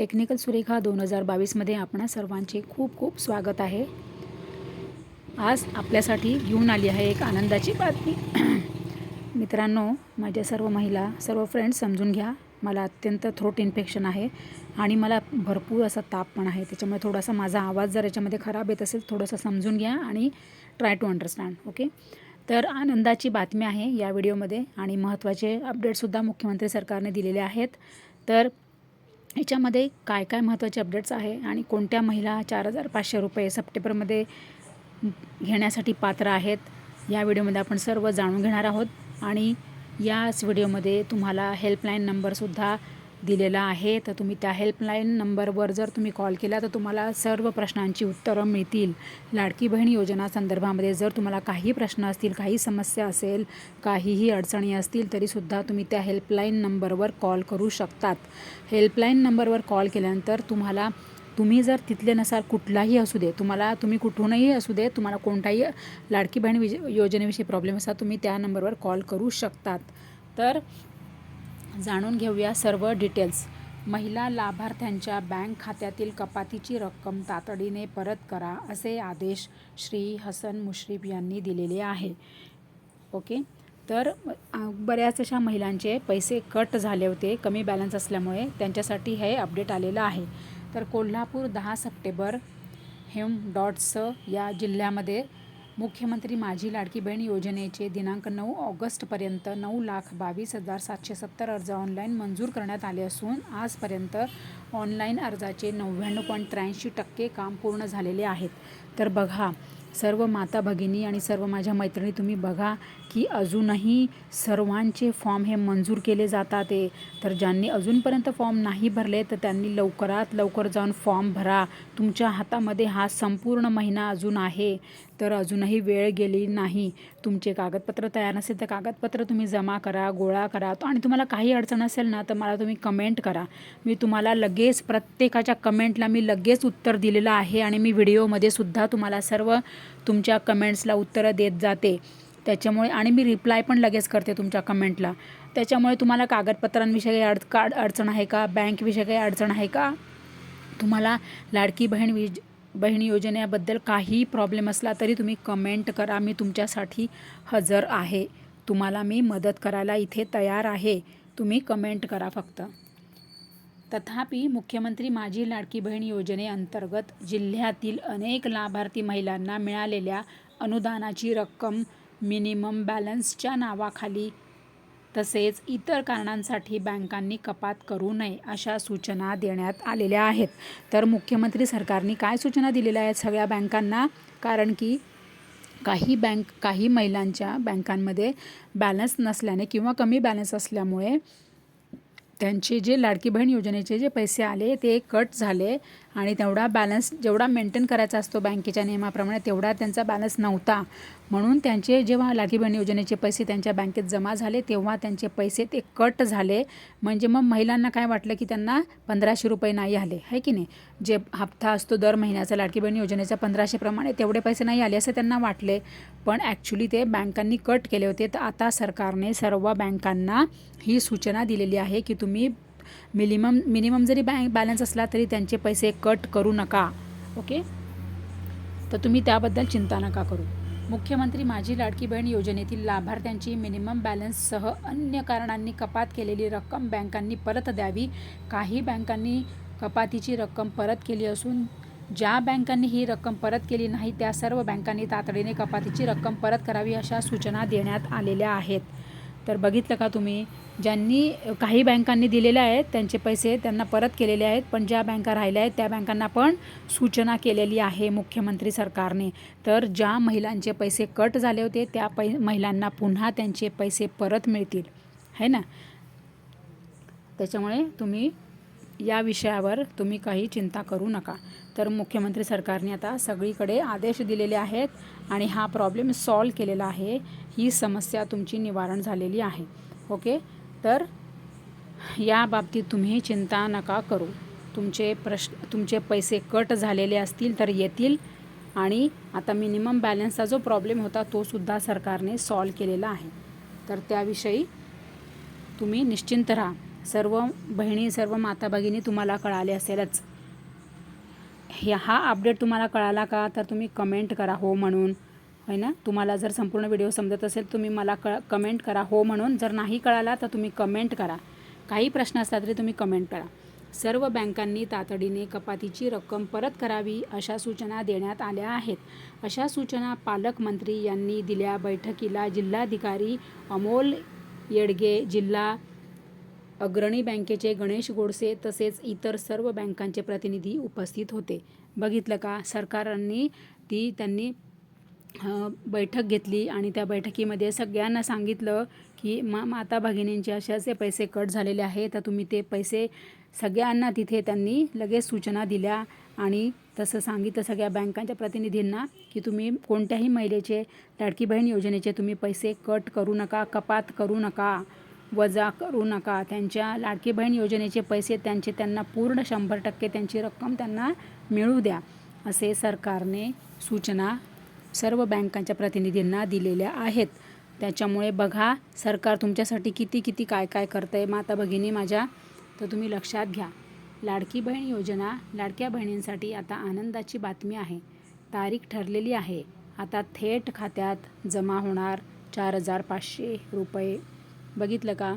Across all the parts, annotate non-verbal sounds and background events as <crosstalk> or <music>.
Technical Surekha दोन हजार बावीसमध्ये आपणा सर्वांचे खूप खूप स्वागत आहे. आज आपल्यासाठी घेऊन आली आहे एक आनंदाची बातमी. मित्रांनो माझ्या सर्व महिला सर्व फ्रेंड्स समजून घ्या. मला अत्यंत थ्रोट इन्फेक्शन आहे आणि मला भरपूर असा ताप पण आहे. त्याच्यामुळे थोडासा माझा आवाज जर याच्यामध्ये खराब येत असेल थोडंसं समजून घ्या आणि ट्राय टू अंडरस्टँड ओके तर आनंदाची बातमी आहे या व्हिडिओमध्ये आणि महत्त्वाचे अपडेटसुद्धा मुख्यमंत्री सरकारने दिलेले आहेत. तर याच्यामध्ये काय काय महत्त्वाचे अपडेट्स आहे आणि कोणत्या महिला चार हजार पाचशे रुपये सप्टेंबरमध्ये घेण्यासाठी पात्र आहेत या व्हिडिओमध्ये आपण सर्व जाणून घेणार आहोत. आणि याच व्हिडिओमध्ये तुम्हाला हेल्पलाईन नंबरसुद्धा दिलेला आहे तर तुम्ही त्या हेल्पलाईन नंबरवर जर तुम्ही कॉल केला तर तुम्हाला सर्व प्रश्नांची उत्तरं मिळतील. लाडकी बहीण योजना संदर्भामध्ये जर तुम्हाला काही प्रश्न असतील काही समस्या असेल काहीही अडचणी असतील तरीसुद्धा तुम्ही त्या हेल्पलाईन नंबरवर कॉल करू शकतात. हेल्पलाईन नंबरवर कॉल केल्यानंतर तुम्हाला तुम्ही जर तिथले नसाल कुठलाही असू दे तुम्हाला तुम्ही कुठूनही असू दे तुम्हाला कोणताही लाडकी बहीण विज योजनेविषयी प्रॉब्लेम असा तुम्ही त्या नंबरवर कॉल करू शकतात. तर जाणून घेऊया सर्व डिटेल्स. महिला लाभार्थ्यांच्या बँक खात्यातील कपातीची रक्कम तातडीने परत करा असे आदेश श्री हसन मुश्रीफ यांनी दिलेले आहे. ओके? तर बऱ्याच अशा महिलांचे पैसे कट झाले होते कमी बॅलन्स असल्यामुळे त्यांच्यासाठी हे अपडेट आलेलं आहे. तर कोल्हापूर दहा सप्टेंबर हेम डॉट्स या जिल्ह्यामध्ये मुख्यमंत्री माझी लाडकी बहीण योजनेचे दिनांक नऊ ऑगस्टपर्यंत नऊ लाख बावीस हजार सातशे सत्तर अर्ज ऑनलाईन मंजूर करण्यात आले असून आजपर्यंत ऑनलाईन अर्जाचे नव्याण्णव पॉईंट त्र्याऐंशी टक्के काम पूर्ण झालेले आहेत. तर बघा सर्व माता भगिनी आणि सर्व माझ्या मैत्रिणी तुम्ही बघा की अजूनही सर्वांचे फॉर्म हे मंजूर केले जातात आहे. तर ज्यांनी अजूनपर्यंत फॉर्म नाही भरले तर त्यांनी लवकरात लवकर जाऊन फॉर्म भरा. तुमच्या हातामध्ये हा संपूर्ण महिना अजून आहे. तर अजूनही वेळ गेली नाही. तुमचे कागदपत्र तयार नसेल तर कागदपत्र तुम्ही जमा करा गोळा करा. आणि तुम्हाला काही अडचण असेल ना तर मला तुम्ही कमेंट करा. मी तुम्हाला लगेच प्रत्येकाच्या कमेंटला मी लगेच उत्तर दिलेलं आहे आणि मी व्हिडिओमध्ये सुद्धा तुम्हाला सर्व तुमच्या कमेंट्सला उत्तरं देत जाते. त्याच्यामुळे आणि मी रिप्लाय पण लगेच करते तुमच्या कमेंटला त्याच्यामुळे तुम्हाला कागदपत्रांविषयी काही अड का अडचण आहे का? बँकविषयी काही अडचण आहे का? तुम्हाला लाडकी बहीण विज बहीण योजनेबद्दल काही प्रॉब्लेम असला तरी तुम्ही कमेंट करा. मी तुमच्यासाठी हजर आहे. तुम्हाला मी मदत करायला इथे तयार आहे. तुम्ही कमेंट करा फक्त. तथापि मुख्यमंत्री माझी लाडकी बहीण योजनेअंतर्गत जिल्ह्यातील अनेक लाभार्थी महिलांना मिळालेल्या अनुदानाची रक्कम मिनिमम बॅलन्सच्या नावाखाली तसेच इतर कारणांसाठी बँकांनी कपात करू नये अशा सूचना देण्यात आलेल्या आहेत. तर मुख्यमंत्री सरकारने काय सूचना दिलेल्या आहेत सगळ्या बँकांना? कारण की काही बँक काही महिलांच्या बँकांमध्ये बॅलन्स नसल्याने किंवा कमी बॅलन्स असल्यामुळे त्यांचे जे लाडकी बहीण योजनेचे जे पैसे आले ते कट झाले. आणि तेवढा बॅलन्स जेवढा मेंटेन करायचा असतो बँकेच्या नियमाप्रमाणे तेवढा त्यांचा बॅलन्स नव्हता. म्हणून त्यांचे जेव्हा लाडकी बहीण योजनेचे पैसे त्यांच्या बँकेत जमा झाले तेव्हा त्यांचे पैसे ते कट झाले. म्हणजे मग महिलांना काय वाटलं की त्यांना पंधराशे रुपये नाही आले आहे की नाही? जे हप्ता असतो दर महिन्याचा लाडकी बहीण योजनेचा पंधराशेप्रमाणे तेवढे पैसे नाही आले असं त्यांना वाटले. पण ॲक्च्युली ते बँकांनी कट केले होते. तर आता सरकारने सर्व बँकांना ही सूचना दिलेली आहे की तुम्ही मिनिमम मिनिमम जरी बँक बॅलन्स असला तरी त्यांचे पैसे कट करू नका ओके? तर तुम्ही त्याबद्दल चिंता नका करू. मुख्यमंत्री माझी लाडकी बहीण योजनेतील लाभार्थ्यांची मिनिमम बॅलन्ससह अन्य कारणांनी कपात केलेली रक्कम बँकांनी परत द्यावी. काही बँकांनी कपातीची रक्कम परत केली असून ज्या बँकांनी ही रक्कम परत केली नाही त्या सर्व बँकांनी तातडीने कपातीची रक्कम परत करावी अशा सूचना देण्यात आलेल्या आहेत. तर बघितलं का तुम्ही? ज्यांनी काही बँकांनी दिलेले आहेत त्यांचे पैसे त्यांना परत केलेले आहेत पण ज्या बँका राहिल्या आहेत त्या बँकांना पण सूचना केलेली आहे मुख्यमंत्री सरकारने. तर ज्या महिलांचे पैसे कट झाले होते त्या पै महिलांना पुन्हा त्यांचे पैसे परत मिळतील. है ना? त्याच्यामुळे तुम्ही या विषयावर तुम्ही काही चिंता करू नका. तर मुख्यमंत्री सरकारने आता सगळीकडे आदेश दिलेले आहेत आणि हा प्रॉब्लेम सॉल्व केलेला आहे. ही समस्या तुमची निवारण झालेली आहे. ओके? तर या बाबतीत तुम्ही चिंता नका करू. तुमचे प्रश्न तुमचे पैसे कट झालेले असतील तर येतील आणि आता मिनिमम बॅलन्सचा जो प्रॉब्लेम होता तोसुद्धा सरकारने सॉल्व केलेला आहे. तर त्याविषयी तुम्ही निश्चिंत राहा. सर्व बहिणी सर्व माता भगिनी तुम्हाला कळाले असेलच. ह्या हा अपडेट तुम्हाला कळाला का? तर तुम्ही कमेंट करा हो म्हणून. होय ना? तुम्हाला जर संपूर्ण व्हिडिओ समजत असेल तुम्ही मला क कमेंट करा. हो म्हणून. जर नाही कळाला तर तुम्ही कमेंट करा. काही प्रश्न असला तरी तुम्ही कमेंट करा. सर्व बँकांनी तातडीने कपातीची रक्कम परत करावी अशा सूचना देण्यात आल्या आहेत. अशा सूचना पालकमंत्री यांनी दिल्या बैठकीला जिल्हाधिकारी अमोल येडगे जिल्हा अग्रणी बँकेचे गणेश गोडसे तसेच इतर सर्व बँकांचे प्रतिनिधी उपस्थित होते. बघितलं का? सरकारांनी ती त्यांनी बैठक घेतली आणि त्या बैठकीमध्ये सगळ्यांना सांगितलं की मा माता भगिनींचे असे असे पैसे कट झालेले आहे तर तुम्ही ते पैसे सगळ्यांना तिथे त्यांनी लगेच सूचना दिल्या आणि तसं सांगितलं सगळ्या बँकांच्या प्रतिनिधींना की तुम्ही कोणत्याही महिलेचे लाडकी बहीण योजनेचे तुम्ही पैसे कट करू नका कपात करू नका वजा करू नका. त्यांच्या लाडकी बहीण योजनेचे पैसे त्यांचे त्यांना पूर्ण शंभर टक्के त्यांची रक्कम त्यांना मिळू द्या असे सरकारने सूचना सर्व बँकांच्या प्रतिनिधींना दिलेल्या आहेत. त्याच्यामुळे बघा सरकार तुमच्यासाठी किती किती काय काय करतं आहे माता भगिनी माझ्या तर तुम्ही लक्षात घ्या. लाडकी बहीण योजना लाडक्या बहिणींसाठी आता आनंदाची बातमी आहे. तारीख ठरलेली आहे. आता थेट खात्यात जमा होणार चार हजार पाचशे रुपये. बघितलं का?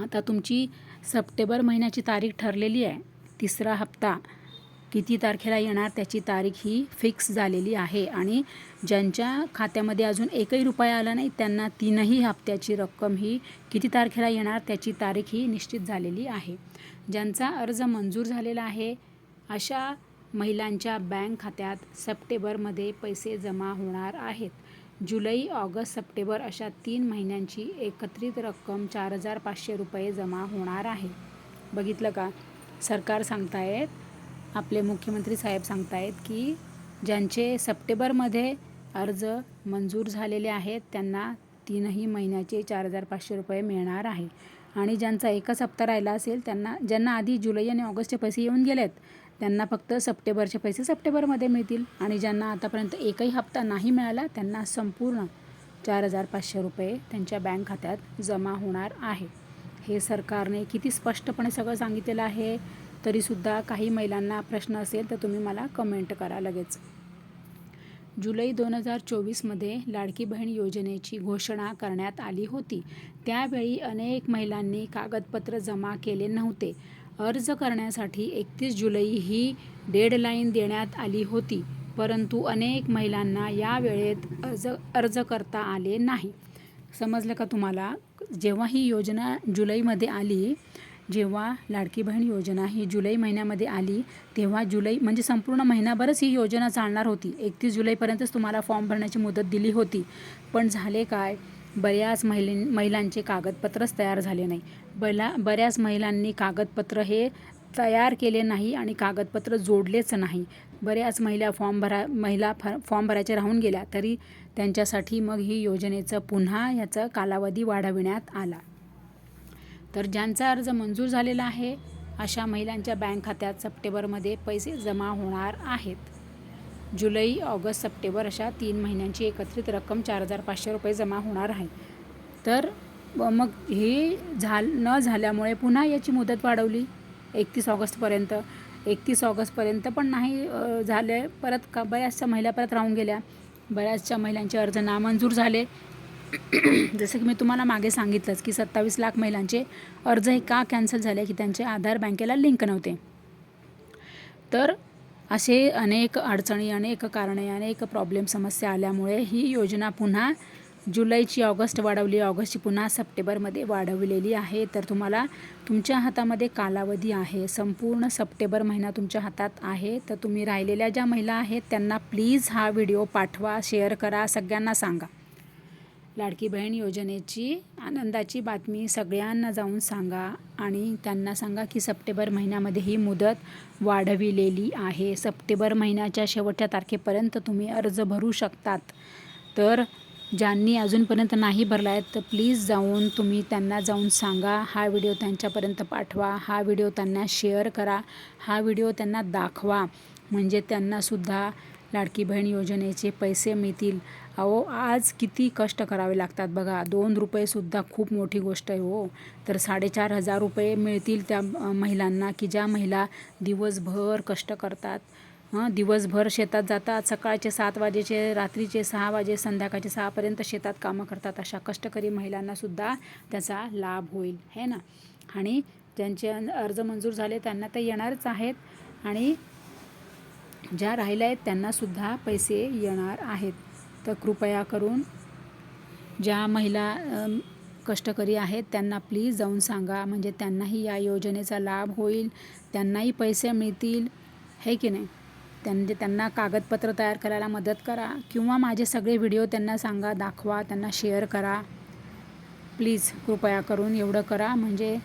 आता तुमची सप्टेंबर महिन्याची तारीख ठरलेली आहे. तिसरा हप्ता. किती तारखेला येणार त्याची तारीख ही फिक्स झालेली आहे आणि ज्यांच्या खात्यामध्ये अजून एकही रुपया आला नाही त्यांना तीनही हप्त्याची रक्कम ही किती तारखेला येणार त्याची तारीख ही निश्चित झालेली आहे. ज्यांचा अर्ज मंजूर झालेला आहे अशा महिलांच्या बँक खात्यात सप्टेंबरमध्ये पैसे जमा होणार आहेत. जुलै ऑगस्ट सप्टेंबर अशा तीन महिन्यांची एकत्रित रक्कम चार हजार पाचशे रुपये जमा होणार आहे. बघितलं का? सरकार सांगतायत आपले मुख्यमंत्री साहेब सांगतायत की ज्यांचे सप्टेंबरमध्ये अर्ज मंजूर झालेले आहेत त्यांना तीनही महिन्याचे चार हजार पाचशे रुपये मिळणार आहे. आणि ज्यांचा एकच हप्ता राहिला असेल त्यांना ज्यांना आधी जुलै आणि ऑगस्टचे पैसे येऊन गेलेत त्यांना फक्त सप्टेंबरचे पैसे सप्टेंबरमध्ये मिळतील. आणि ज्यांना आतापर्यंत एकही हप्ता नाही मिळाला त्यांना संपूर्ण चार हजार पाचशे रुपये त्यांच्या बँक खात्यात जमा होणार आहे. हे सरकारने किती स्पष्टपणे सगळं सांगितलेलं आहे? तरीसुद्धा काही महिलांना प्रश्न असेल तर तुम्ही मला कमेंट करा लगेच. जुलै दोन हजार चोवीसमध्ये लाडकी बहीण योजनेची घोषणा करण्यात आली होती. त्यावेळी अनेक महिलांनी कागदपत्र जमा केले नव्हते. अर्ज करण्यासाठी एकतीस जुलै ही डेडलाईन देण्यात आली होती. परंतु अनेक महिलांना या वेळेत अर्ज अर्ज करता आले नाही. समजलं का तुम्हाला? जेव्हा ही योजना जुलैमध्ये आली जेव्हा लाडकी बहीण योजना ही जुलै महिन्यामध्ये आली तेव्हा जुलै म्हणजे संपूर्ण महिनाभरच ही योजना चालणार होती. एकतीस जुलैपर्यंतच तुम्हाला फॉर्म भरण्याची मुदत दिली होती. पण झाले काय? बऱ्याच महिलां महिलांचे कागदपत्रच तयार झाले नाही. बला बऱ्याच महिलांनी कागदपत्र हे तयार केले नाही आणि कागदपत्र जोडलेच नाही. बऱ्याच महिला फॉर्म भरा महिला फ फॉर्म भरायचे राहून गेल्या तरी त्यांच्यासाठी मग ही योजनेचं पुन्हा याचा कालावधी वाढविण्यात आला. तर ज्यांचा अर्ज मंजूर झालेला आहे अशा महिलांच्या बँक खात्यात सप्टेंबरमध्ये पैसे जमा होणार आहेत. जुलै ऑगस्ट सप्टेंबर अशा तीन महिन्यांची एकत्रित रक्कम चार हजार पाचशे रुपये जमा होणार आहे. तर मग हे झाल न झाल्यामुळे पुन्हा याची मुदत वाढवली? एकतीस ऑगस्टपर्यंत. एकतीस ऑगस्टपर्यंत पण नाही झाले. परत का बऱ्याचशा महिला परत राहून गेल्या. बऱ्याचशा महिलांचे अर्ज नामंजूर झाले. <coughs> जसं की मी तुम्हाला मागे सांगितलंच की सत्तावीस लाख महिलांचे अर्ज हे का कॅन्सल झाले की त्यांचे आधार बँकेला लिंक नव्हते. तर असे अनेक अडचणी अनेक कारणे अनेक प्रॉब्लेम समस्या आल्यामुळे ही योजना पुन्हा जुलैची ऑगस्ट वाढवली. ऑगस्टची पुन्हा सप्टेंबरमध्ये वाढवलेली आहे. तर तुम्हाला तुमच्या हातामध्ये कालावधी आहे. संपूर्ण सप्टेंबर महिना तुमच्या हातात आहे. तर तुम्ही राहिलेल्या ज्या महिला आहेत त्यांना प्लीज हा व्हिडिओ पाठवा शेअर करा सगळ्यांना सांगा. लाडकी बहीण योजनेची आनंदाची बातमी सगळ्यांना जाऊन सांगा आणि त्यांना सांगा की सप्टेंबर महिन्यामध्ये ही मुदत वाढविलेली आहे. सप्टेंबर महिन्याच्या शेवटच्या तारखेपर्यंत तुम्ही अर्ज भरू शकतात. तर ज्यांनी अजूनपर्यंत नाही भरला आहे तर प्लीज जाऊन तुम्ही त्यांना जाऊन सांगा. हा व्हिडिओ त्यांच्यापर्यंत पाठवा. हा व्हिडिओ त्यांना शेअर करा. हा व्हिडिओ त्यांना दाखवा. म्हणजे त्यांनासुद्धा लाडकी बहीण योजनेचे पैसे मिळतील. अहो आज किती कष्ट करावे लागतात बघा. दोन रुपयेसुद्धा खूप मोठी गोष्ट आहे हो. तर साडेचार हजार रुपये मिळतील त्या महिलांना की ज्या महिला दिवसभर कष्ट करतात. हं दिवसभर शेतात जातात सकाळचे सात वाजेचे रात्रीचे सहा वाजे संध्याकाळचे सहापर्यंत शेतात कामं करतात. अशा कष्टकरी महिलांनासुद्धा त्याचा लाभ होईल. है ना? आणि ज्यांचे अर्ज मंजूर झाले त्यांना तर येणारच आहेत. आणि ज्या राहिल्या आहेत त्यांनासुद्धा पैसे येणार आहेत. तर कृपया करून ज्या महिला कष्टकरी आहेत त्यांना प्लीज जाऊन सांगा. म्हणजे त्यांनाही या योजनेचा लाभ होईल त्यांनाही पैसे मिळतील. हे की नाही? म्हणजे त्यांना कागदपत्र तयार करायला मदत करा. किंवा माझे सगळे व्हिडिओ त्यांना सांगा दाखवा त्यांना शेअर करा. प्लीज कृपया करून एवढं करा. म्हणजे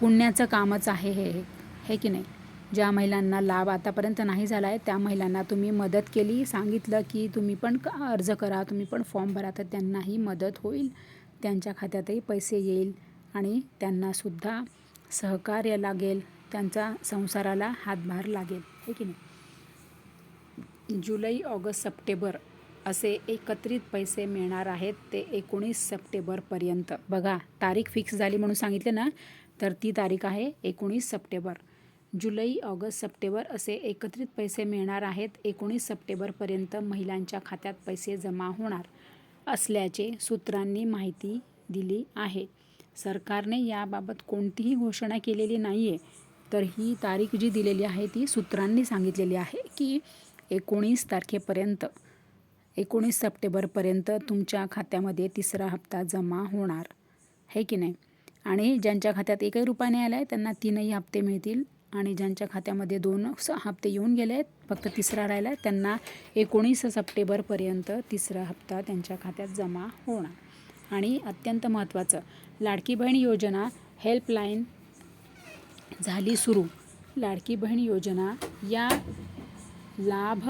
पुण्याचं कामच आहे हे हे की नाही? ज्या महिलांना लाभ आतापर्यंत नाही झाला आहे त्या महिलांना तुम्ही मदत केली. सांगितलं की तुम्ही पण अर्ज करा तुम्ही पण फॉर्म भरा तर त्यांनाही मदत होईल. त्यांच्या खात्यातही पैसे येईल आणि त्यांनासुद्धा सहकार्य लागेल. त्यांचा संसाराला हातभार लागेल. हे की नाही? जुलै ऑगस्ट सप्टेंबर असे एकत्रित पैसे मिळणार आहेत ते एकोणीस सप्टेंबरपर्यंत बघा तारीख फिक्स झाली म्हणून सांगितले ना तर ती तारीख आहे एकोणीस सप्टेंबर. जुलै ऑगस्ट सप्टेंबर असे एकत्रित पैसे मिळणार आहेत. एकोणीस सप्टेंबरपर्यंत महिलांच्या खात्यात पैसे जमा होणार असल्याचे सूत्रांनी माहिती दिली आहे. सरकारने याबाबत कोणतीही घोषणा केलेली नाही आहे तर ही तारीख जी दिलेली आहे ती सूत्रांनी सांगितलेली आहे की एकोणीस तारखेपर्यंत एकोणीस सप्टेंबरपर्यंत तुमच्या खात्यामध्ये तिसरा हप्ता जमा होणार. है की नाही? आणि ज्यांच्या खात्यात एकही रुपया नाही आला आहे त्यांना तीनही हप्ते मिळतील. आणि ज्यांच्या खात्यामध्ये दोन स हप्ते येऊन गेले आहेत फक्त तिसरा राहिला आहे त्यांना एकोणीस सप्टेंबरपर्यंत तिसरा हप्ता त्यांच्या खात्यात जमा होणार. आणि अत्यंत महत्त्वाचं लाडकी बहीण योजना हेल्पलाईन झाली सुरू. लाडकी बहीण योजना या लाभ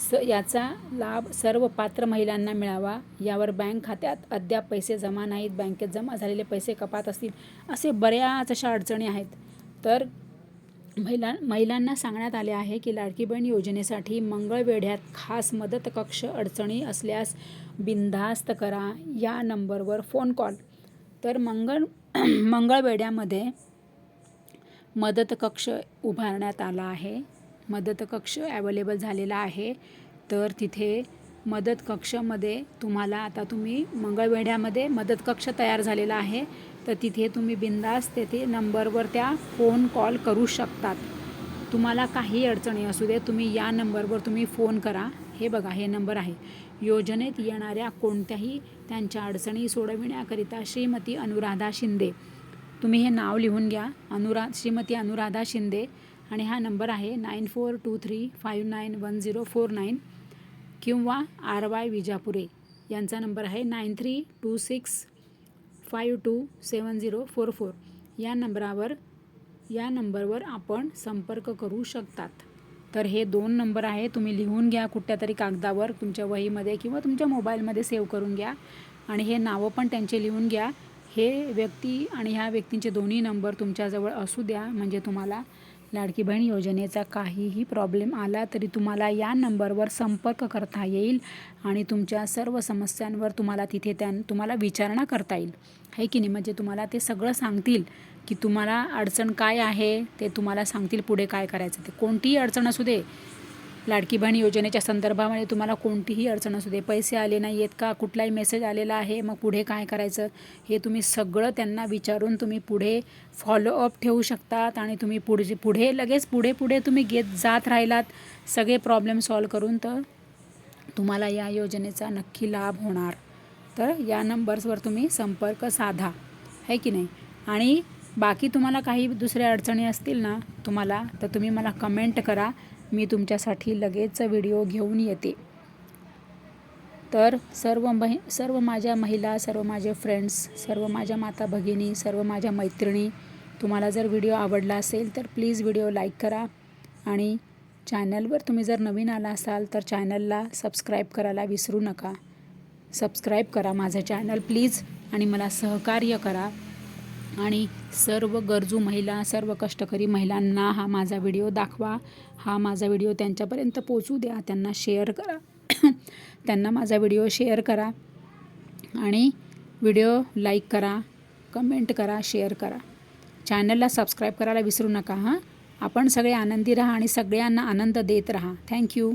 स याचा लाभ सर्व पात्र महिलांना मिळावा यावर बँक खात्यात अद्याप पैसे जमा नाहीत बँकेत जमा झालेले पैसे कपात असतील असे बऱ्याच अशा अडचणी आहेत. तर महिला महिलांना सांगण्यात आले आहे की लाडकी बहीण योजनेसाठी मंगळवेढ्यात खास मदत कक्ष अडचणी असल्यास बिनधास्त करा या नंबरवर फोन कॉल. तर मंगळ मंगळवेढ्यामध्ये मदत कक्ष उभारण्यात आला आहे. मदत कक्ष ॲवेलेबल झालेला आहे. तर तिथे मदत कक्षामध्ये तुम्हाला आता तुम्ही मंगळवेढ्यामध्ये मदत कक्ष तयार झालेला आहे. तर तिथे तुम्ही बिंदास तेथे नंबरवर त्या फोन कॉल करू शकतात. तुम्हाला काही अडचणी असू दे तुम्ही या नंबरवर तुम्ही फोन करा. हे बघा हे नंबर आहे. योजनेत येणाऱ्या कोणत्याही त्यांच्या अडचणी सोडविण्याकरिता श्रीमती अनुराधा शिंदे. तुम्ही हे नाव लिहून घ्या. अनुरा श्रीमती अनुराधा शिंदे. आणि हा नंबर आहे nine four two three five nine one zero four nine किंवा आर वाय विजापुरे. यांचा नंबर आहे nine three two six five two seven zero four four या नंबरावर या नंबरवर आपण संपर्क करू शकतात. तर हे दोन नंबर आहे तुम्ही लिहून घ्या कुठल्या तरी कागदावर तुमच्या वहीमध्ये किंवा तुमच्या मोबाईलमध्ये सेव्ह करून घ्या. आणि हे नावं पण त्यांचे लिहून घ्या. हे व्यक्ती आणि ह्या व्यक्तींचे दोन्ही नंबर तुमच्याजवळ असू द्या म्हणजे तुम्हाला लाडकी बहीण योजनेचा काहीही प्रॉब्लेम आला तरी तुम्हाला या नंबरवर संपर्क करता येईल आणि तुमच्या सर्व समस्यांवर तुम्हाला तिथे त्या तुम्हाला विचारणा करता येईल. आहे की नाही? म्हणजे तुम्हाला ते सगळं सांगतील की तुम्हाला अडचण काय आहे ते तुम्हाला सांगतील पुढे काय करायचं ते कोणतीही अडचण असू दे लाडकी बहीण योजनेच्या संदर्भामध्ये तुम्हाला कोणतीही अडचण असू दे. पैसे आले नाही आहेत का? कुठलाही मेसेज आलेला आहे. मग पुढे काय करायचं? हे तुम्ही सगळं त्यांना विचारून तुम्ही पुढे फॉलोअप ठेवू शकतात आणि तुम्ही पुढे पुढे लगेच पुढे पुढे तुम्ही घेत जात राहिलात. सगळे प्रॉब्लेम सॉल्व करून तर तुम्हाला या योजनेचा नक्की लाभ होणार. तर या नंबर्सवर तुम्ही संपर्क साधा. आहे की नाही? आणि बाकी तुम्हाला काही दुसऱ्या अडचणी असतील ना तुम्हाला तर तुम्ही मला कमेंट करा. मी तुमच्यासाठी लगेच व्हिडिओ घेऊन येते. तर सर्व महि सर्व माझ्या महिला सर्व माझे फ्रेंड्स सर्व माझ्या माता भगिनी सर्व माझ्या मैत्रिणी तुम्हाला जर व्हिडिओ आवडला असेल तर प्लीज व्हिडिओ लाईक करा आणि चॅनलवर तुम्ही जर नवीन आला असाल तर चॅनलला सबस्क्राईब करायला विसरू नका. सबस्क्राईब करा माझं चॅनल प्लीज आणि मला सहकार्य करा. आणि सर्व गरजू महिला सर्व कष्टकरी महिलांना हा माझा व्हिडिओ दाखवा. हा माझा व्हिडिओ त्यांच्यापर्यंत पोचू द्या. त्यांना शेअर करा. <coughs> त्यांना माझा व्हिडिओ शेअर करा. आणि व्हिडिओ लाईक करा कमेंट करा शेअर करा. चॅनलला सबस्क्राईब करायला विसरू नका हां. आपण सगळे आनंदी राहा आणि सगळ्यांना आनंद देत राहा. थँक्यू.